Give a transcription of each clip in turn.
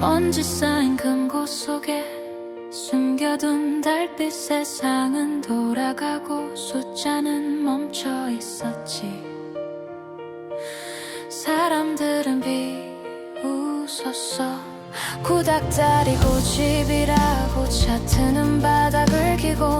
먼지 쌓인 금고 속에 숨겨둔 달빛 세상은 돌아가고 숫자는 멈춰 있었지. 사람들은 비웃었어. 구닥다리 고집이라고 차트는 바닥을 기고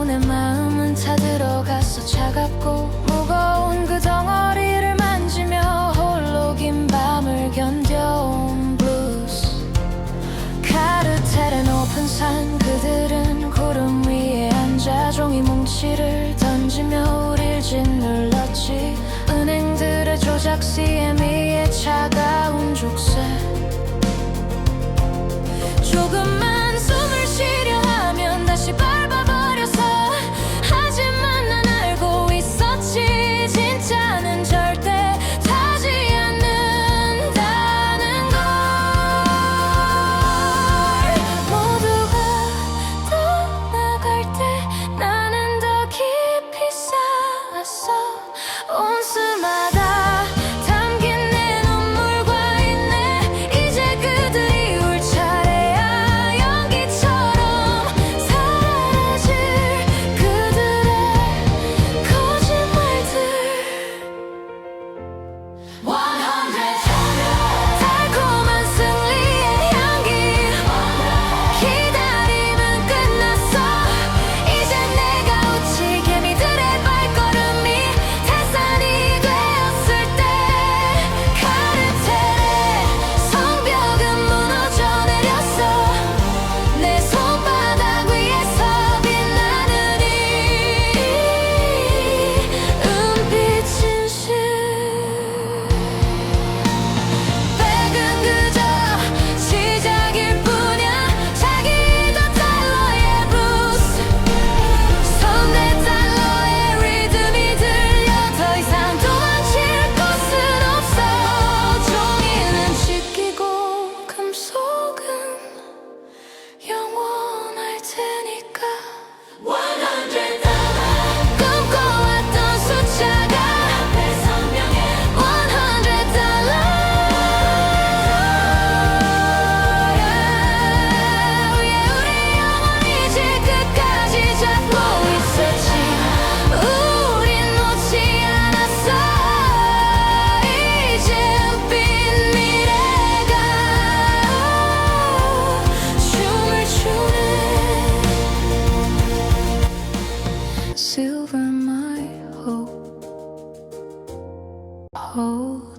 Oh.